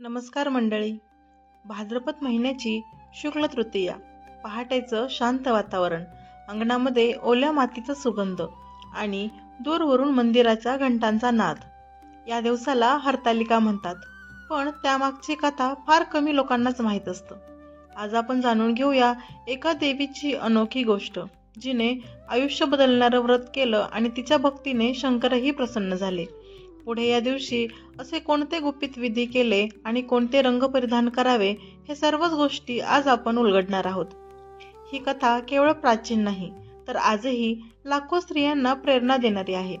नमस्कार मंडळी. भाद्रपद महिन्याची शुक्ल तृतीया. पहाटेचं शांत वातावरण अंगणामध्ये ओल्या मातीचा सुगंध आणि दूरवरून मंदिराच्या घंटांचा नाद. या दिवसाला हरतालिका म्हणतात पण त्यामागची कथा फार कमी लोकांनाच माहीत असतं. आज आपण जाणून घेऊया एका देवीची अनोखी गोष्ट जिने आयुष्य बदलणारं व्रत केलं आणि तिच्या भक्तीने शंकरही प्रसन्न झाले. पुढे या दिवशी असे कोणते गुपित विधी केले आणि कोणते रंग परिधान करावे हे सर्वच गोष्टी आज आपण उलगडणार आहोत. ही कथा केवळ प्राचीन नाही तर आजही लाखो स्त्रियांना प्रेरणा देणारी आहे.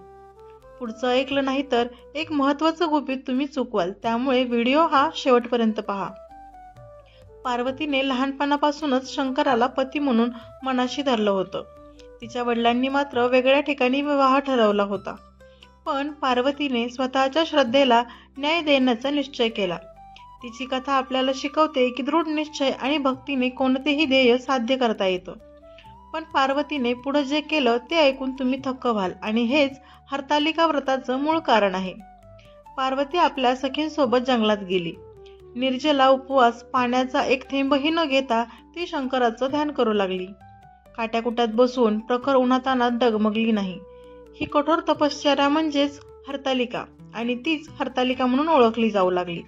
पुढचं ऐकलं नाही तर एक महत्वाचं गुपित तुम्ही चुकवाल त्यामुळे व्हिडिओ हा शेवटपर्यंत पहा. पार्वतीने लहानपणापासूनच शंकराला पती म्हणून मनाशी धरलं होतं. तिच्या वडिलांनी मात्र वेगळ्या ठिकाणी विवाह ठरवला होता. पण पार्वतीने स्वतःच्या श्रद्धेला न्याय देण्याचा निश्चय केला. तिची कथा आपल्याला शिकवते की दृढ निश्चय आणि भक्तीने कोणतेही ध्येय साध्य करता येतं. पण पार्वतीने पुढे जे केलं ते ऐकून तुम्ही थक्क व्हाल आणि हेच हरतालिका व्रताचं मूळ कारण आहे. पार्वती आपल्या सखींसोबत जंगलात गेली. निर्जला उपवास पाण्याचा एक थेंबही न घेता ती शंकराचं ध्यान करू लागली. काट्याकुट्यात बसून प्रखर उन्हातानात डगमगली नाही. ही कठोर तपश्चर्या म्हणजेच हरतालिका आणि तीच हरतालिका म्हणून ओळखली जाऊ लागली.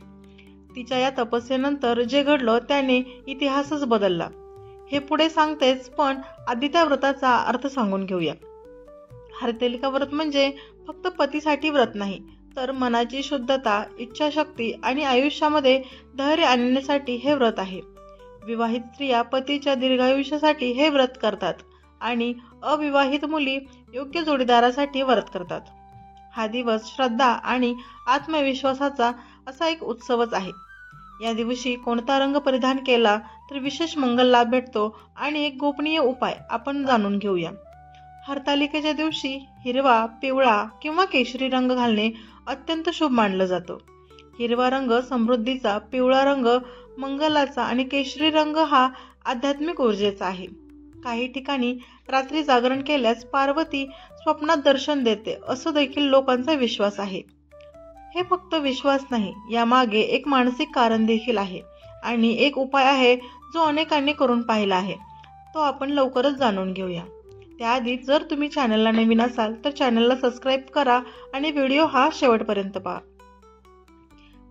तिच्या या तपस्येनंतर जे घडलं त्याने इतिहासच बदलला. हे पुढे सांगतेच पण आधी त्या व्रताचा अर्थ सांगून घेऊया. हरतालिका व्रत म्हणजे फक्त पतीसाठी व्रत नाही तर मनाची शुद्धता इच्छाशक्ती आणि आयुष्यामध्ये धैर्य आणण्यासाठी हे व्रत आहे. विवाहित स्त्रिया पतीच्या दीर्घायुष्यासाठी हे व्रत करतात. आणि अविवाहित मुली योग्य जोडीदारासाठी व्रत करतात. हा दिवस श्रद्धा आणि आत्मविश्वासाचा असा एक उत्सवच आहे. या दिवशी कोणता रंग परिधान केला तर विशेष मंगल लाभ भेटतो आणि एक गोपनीय उपाय आपण जाणून घेऊया. हरतालिकेच्या दिवशी हिरवा पिवळा किंवा केशरी रंग घालणे अत्यंत शुभ मानलं जातं. हिरवा रंग समृद्धीचा पिवळा रंग मंगलाचा आणि केशरी रंग हा आध्यात्मिक ऊर्जेचा आहे. काही ठिकाणी रात्री जागरण केल्यास पार्वती स्वप्नात दर्शन देते असं देखील लोकांचा विश्वास आहे. हे फक्त विश्वास नाही यामागे एक मानसिक कारण देखील आहे आणि एक उपाय आहे जो अनेकांनी करून पाहिला आहे. तो आपण लवकरच जाणून घेऊया. त्याआधी जर तुम्ही चॅनलला नवीन असाल तर चॅनलला सबस्क्राईब करा आणि व्हिडिओ हा शेवटपर्यंत पहा.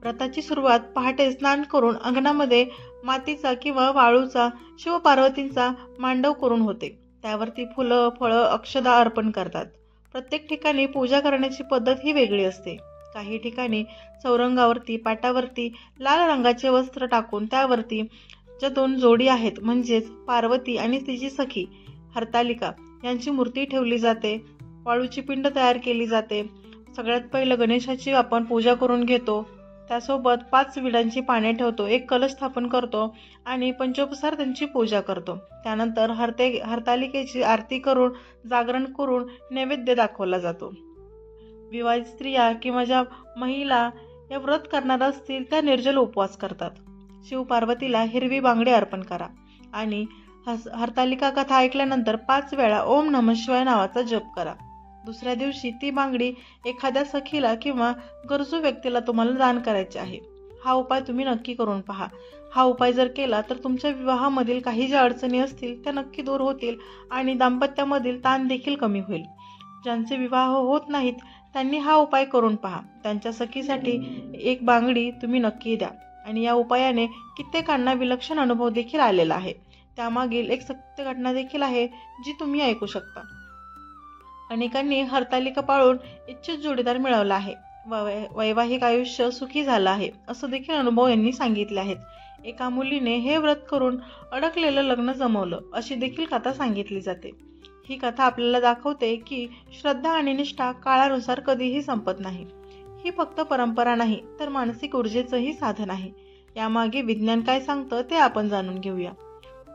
व्रताची सुरुवात पहाटे स्नान करून अंगणामध्ये मातीचा किंवा वाळूचा शिवपार्वतींचा मांडव करून होते. त्यावरती फुलं फळं अक्षदा अर्पण करतात. प्रत्येक ठिकाणी पूजा करण्याची पद्धत ही वेगळी असते. काही ठिकाणी चौरंगावरती पाटावरती लाल रंगाचे वस्त्र टाकून त्यावरती ज्या दोन जोडी आहेत. म्हणजेच पार्वती आणि तिची सखी हरतालिका यांची मूर्ती ठेवली जाते. वाळूची पिंड तयार केली जाते. सगळ्यात पहिलं गणेशाची आपण पूजा करून घेतो. त्यासोबत पाच विडांची पाने ठेवतो एक कलश स्थापन करतो आणि पंचोपसार त्यांची पूजा करतो. त्यानंतर हरते हरतालिकेची आरती करून जागरण करून नैवेद्य दाखवला जातो. विवाहित स्त्रिया किंवा ज्या महिला या व्रत करणार असतील त्या निर्जल उपवास करतात. शिवपार्वतीला हिरवी बांगडी अर्पण करा आणि हस हरतालिका कथा ऐकल्यानंतर पाच वेळा ओम नम शिवाय नावाचा जप करा. दुसऱ्या दिवशी ती बांगडी एखाद्या सखीला किंवा गरजू व्यक्तीला तुम्हाला दान करायचे आहे. हा उपाय तुम्ही नक्की करून पहा. हा उपाय जर केला तर तुमच्या विवाहामधील काही ज्या अडचणी असतील त्या नक्की दूर होतील आणि दाम्पत्यामधील ताण देखील कमी होईल. ज्यांचे विवाह होत नाहीत त्यांनी हा उपाय करून पहा. त्यांच्या सखीसाठी एक बांगडी तुम्ही नक्की द्या आणि या उपायाने कित्येकांना विलक्षण अनुभव देखील आलेला आहे. त्यामागील एक सत्य घटना देखील आहे जी तुम्ही ऐकू शकता. अनेकांनी हरतालिका पाळून इच्छित जोडीदार मिळवला आहे. वै वैवाहिक आयुष्य सुखी झालं आहे असं देखील अनुभव यांनी सांगितले आहेत. एका मुलीने हे व्रत करून अडकलेलं लग्न जमवलं अशी देखील कथा सांगितली जाते. ही कथा आपल्याला दाखवते की श्रद्धा आणि निष्ठा काळानुसार कधीही संपत नाही. ही फक्त परंपरा नाही तर मानसिक ऊर्जेचंही साधन आहे. यामागे विज्ञान काय सांगतं ते आपण जाणून घेऊया.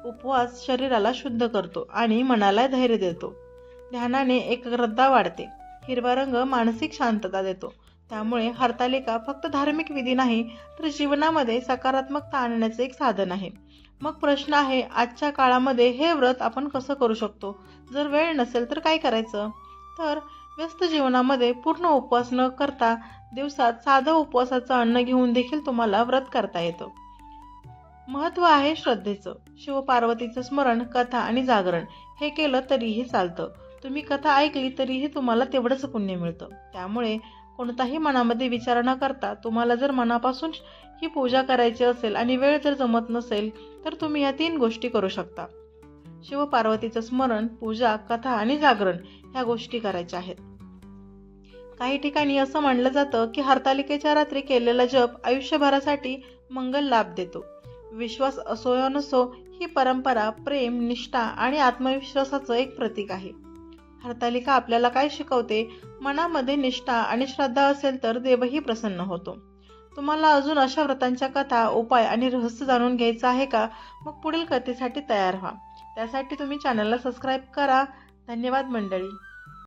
उपवास शरीराला शुद्ध करतो आणि मनाला धैर्य देतो. ध्यानाने एकाग्रता वाढते. हिरवा रंग मानसिक शांतता देतो. त्यामुळे हरतालिका फक्त धार्मिक विधी नाही तर जीवनामध्ये सकारात्मकता आणण्याचे एक साधन आहे. मग प्रश्न आहे आजच्या काळामध्ये हे व्रत आपण कसं करू शकतो? जर वेळ नसेल तर काय करायचं? तर व्यस्त जीवनामध्ये पूर्ण उपवास न करता दिवसात साधं उपवासाचं अन्न घेऊन देखील तुम्हाला व्रत करता येतं. महत्त्व आहे श्रद्धेचं. शिवपार्वतीचं स्मरण कथा आणि जागरण हे केलं तरीही चालतं. तुम्ही कथा ऐकली तरीही तुम्हाला तेवढंच पुण्य मिळतं. त्यामुळे कोणताही मनामध्ये विचार न करता तुम्हाला जर मनापासून ही पूजा करायची असेल आणि वेळ जर जमत नसेल तर तुम्ही या तीन गोष्टी करू शकता. शिवपार्वतीचं स्मरण पूजा कथा आणि जागरण ह्या गोष्टी करायच्या आहेत. काही ठिकाणी असं म्हणलं जातं की हरतालिकेच्या रात्री केलेला जप आयुष्यभरासाठी मंगल लाभ देतो. विश्वास असो या नसो ही परंपरा प्रेम निष्ठा आणि आत्मविश्वासाचं एक प्रतीक आहे. हरतालिका आपल्याला काय शिकवते? मनामध्ये निष्ठा आणि श्रद्धा असेल तर देवही प्रसन्न होतो. तुम्हाला अजून अशा व्रतांच्या कथा उपाय आणि रहस्य जाणून घ्यायचं आहे का? मग पुढील कथेसाठी तयार व्हा. त्यासाठी तुम्ही चॅनलला सबस्क्राईब करा. धन्यवाद मंडळी.